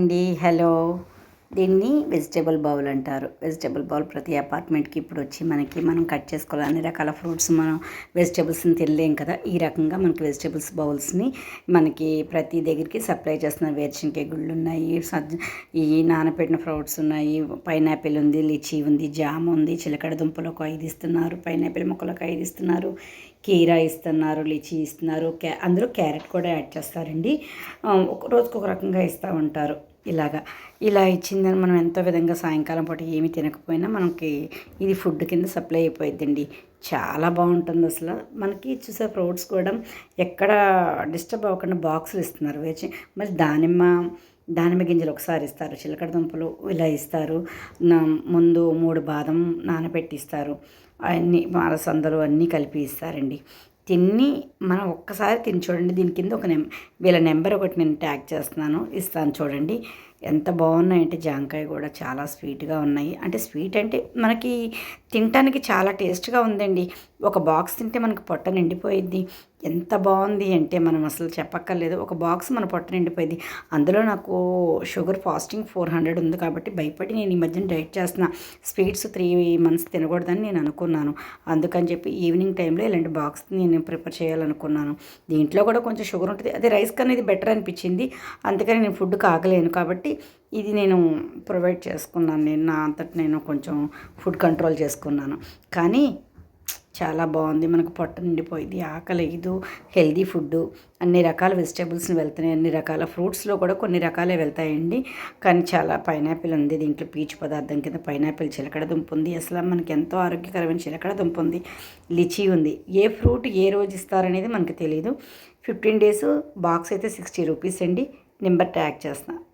అండి హలో. దీన్ని vegetable bowl అంటారు. వెజిటేబుల్ బౌల్ ప్రతి అపార్ట్మెంట్కి ఇప్పుడు వచ్చి మనకి మనం కట్ చేసుకోవాలి. అన్ని రకాల ఫ్రూట్స్ మనం వెజిటేబుల్స్ని తినలేం కదా. ఈ రకంగా మనకి వెజిటేబుల్స్ బౌల్స్ని మనకి ప్రతి దగ్గరికి సప్లై చేస్తున్నారు వేరుశనకాయ గుళ్ళు ఉన్నాయి. సజ్జ ఈ నానబెట్టిన ఫ్రూట్స్ ఉన్నాయి. పైనాపిల్ ఉంది లిచీ ఉంది జామ్ ఉంది చిలకడ దుంపలు ఒక ఐదు ఇస్తున్నారు. పైనాపిల్ మొక్కలు ఒక ఐదు ఇస్తున్నారు. కీరా ఇస్తున్నారు లిచీ ఇస్తున్నారు. క్యా అందులో క్యారెట్ కూడా యాడ్ చేస్తారండి. ఒక రోజుకు ఒక రకంగా ఇస్తూ ఉంటారు. ఇలాగా. ఇలా ఇచ్చిందని మనం ఎంతో విధంగా సాయంకాలం పూట ఏమి తినకపోయినా మనకి ఇది ఫుడ్ కింద సప్లై అయిపోయిద్దండి. చాలా బాగుంటుంది అసలు. మనకి చూసే ఫ్రూట్స్ కూడా ఎక్కడ డిస్టర్బ్ అవ్వకుండా బాక్సులు ఇస్తున్నారు. వేచి మరి దానిమ్మ దానిమ్మ గింజలు ఒకసారి ఇస్తారు. చిలకడ దుంపలు ఇలా ఇస్తారు. ముందు మూడు బాదం నానబెట్టి ఇస్తారు. అన్నీ అలసందలు అన్నీ కలిపి ఇస్తారండి. తిని మనం ఒక్కసారి తిని చూడండి. దీని కింద ఒక నెం వీళ్ళ నెంబర్ ఒకటి నేను ట్యాగ్ చేస్తున్నాను. ఇస్తాను చూడండి. ఎంత బాగున్నాయంటే జాంకాయ కూడా చాలా స్వీట్గా ఉన్నాయి. అంటే స్వీట్ అంటే మనకి తినటానికి చాలా టేస్ట్గా ఉందండి. ఒక బాక్స్ తింటే మనకి పొట్ట నిండిపోయిద్ది. ఎంత బాగుంది అంటే మనం అసలు చెప్పక్కర్లేదు. ఒక బాక్స్ మన పొట్ట నిండిపోయింది అందులో నాకు షుగర్ ఫాస్టింగ్ ఫోర్ హండ్రెడ్ ఉంది కాబట్టి భయపడి నేను ఈ మధ్యన డైట్ చేస్తున్నా. స్వీట్స్ త్రీ మంత్స్ తినకూడదని నేను అనుకున్నాను. అందుకని చెప్పి ఈవినింగ్ టైంలో ఇలాంటి బాక్స్ నేను ప్రిపేర్ చేయాలనుకున్నాను. దీంట్లో కూడా కొంచెం షుగర్ ఉంటుంది. అదే రైస్ కన్నా ఇది బెటర్ అనిపించింది. అందుకని నేను ఫుడ్ కాగలేను కాబట్టి ఇది నేను ప్రొవైడ్ చేసుకున్నాను. నేను నా అంతటి నేను కొంచెం ఫుడ్ కంట్రోల్ చేసుకున్నాను. కానీ చాలా బాగుంది. మనకు పొట్ట నిండిపోయింది. ఆకలిదు హెల్దీ ఫుడ్ అన్ని రకాల వెజిటేబుల్స్ని వెళ్తున్నాయి. అన్ని రకాల ఫ్రూట్స్లో కూడా కొన్ని రకాలే వెళ్తాయండి. కానీ చాలా పైనాపిల్ ఉంది. దీంట్లో పీచు పదార్థం కింద పైనాపిల్ చిలకడ దుంప ఉంది. అసలు మనకి ఎంతో ఆరోగ్యకరమైన చిలకడ దుంప ఉంది. లిచీ ఉంది. ఏ ఫ్రూట్ ఏ రోజు ఇస్తారనేది మనకు తెలియదు ఫిఫ్టీన్ డేస్ బాక్స్ అయితే సిక్స్టీ రూపీస్ అండి. నెంబర్ ట్యాగ్ చేస్తాను